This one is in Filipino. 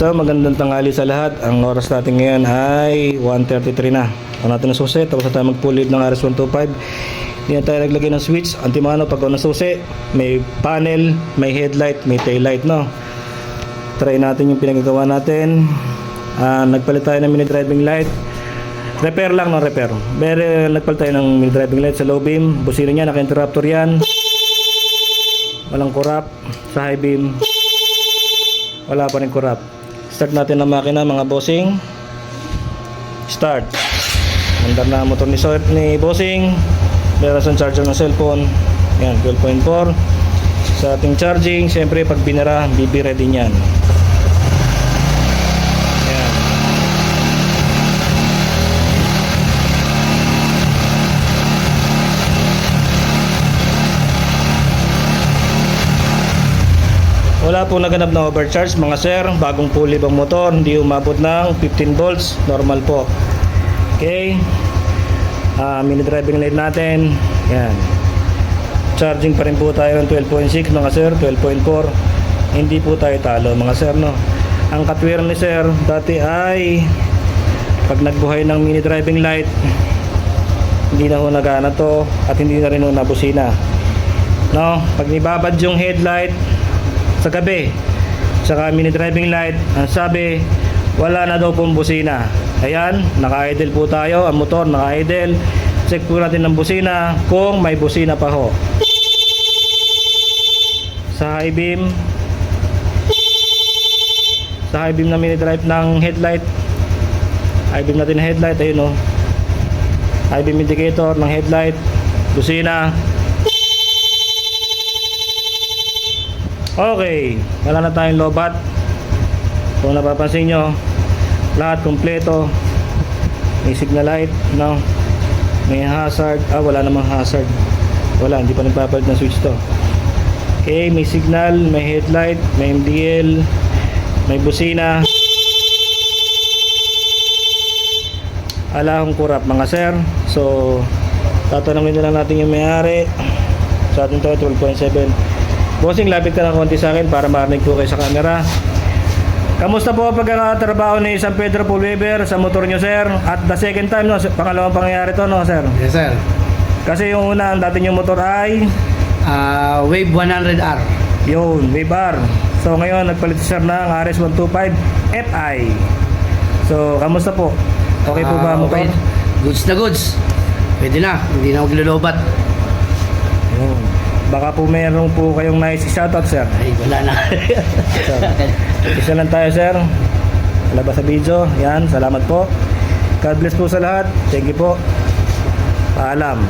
So magandang tanghali sa lahat. Ang oras natin ngayon ay 1.33 na. Ang natin ng susi, tapos na tayo mag-pull ng RS125. Hindi na tayo naglagay ng switch. Antimano pag ng susi, may panel, may headlight, may taillight, no? Try natin yung pinagagawa natin. Ah, nagpalit tayo ng mini driving light. Repair lang, no? Repair. Pero nagpalit tayo ng mini driving light sa low beam. Busino niya, naka-interruptor yan. Walang kurap sa high beam. Wala pa rin kurap. Start natin ang makina mga bossing. Start. Mandar na motor ni, Sir, ni bossing. Meron charger ng cellphone. Yan, 12.4. Sa ating charging, siyempre pag binara, bibira din. Yan. Wala po naganap na overcharge mga sir. Bagong pulley ang motor. Hindi umabot ng 15 volts. Normal po. Okay. Ah, mini driving light natin. Yan. Charging pa rin po tayo ng 12.6 mga sir. 12.4. Hindi po tayo talo mga sir no. Ang katwiran ni sir dati ay pag nagbuhay ng mini driving light hindi na ho nagana to at hindi na rin ho nabusina. No, pag nibabad yung headlight sa gabi saka mini driving light ang sabi wala na daw pong busina. Ayan naka-idle po tayo ang motor naka-idle. Check po natin ng busina kung may busina pa ho. Sa high beam. Sa high beam na mini drive ng headlight. High beam natin headlight ayun o high beam indicator ng headlight busina Okay, wala na tayong lobat. Kung napapansin nyo, lahat kompleto. May signal light, no? May hazard. Ah, wala namang hazard. Wala, hindi pa nagpapalit ng switch to. Okay, may signal, may headlight, may MDL, may busina. Ala akong kurap mga sir. So, tatanungin na lang natin yung may-ari. Sa atin to, 12.7. Bossing, lapit ka ng konti sa akin para marinig po kayo sa camera. Kamusta po pagkakatrabaho ni San Pedro Pulweber sa motor nyo, sir? At the second time, no, pangalawang pangyayari to, no, sir? Yes, sir. Kasi yung una, ang dati yung motor ay Ah, Wave 100R. yun, Webar. So ngayon, nagpalit si sir ng RS125 FI. So, kamusta po? Okay po ba ang motor? okay. Goods na goods. Pwede na. Hindi na maglulubat. Yun. Baka po meron po kayong nice shoutout, sir. Ay, wala na. So, isa lang tayo, sir. Labas sa video. Yan, salamat po. God bless po sa lahat. Thank you po. Paalam.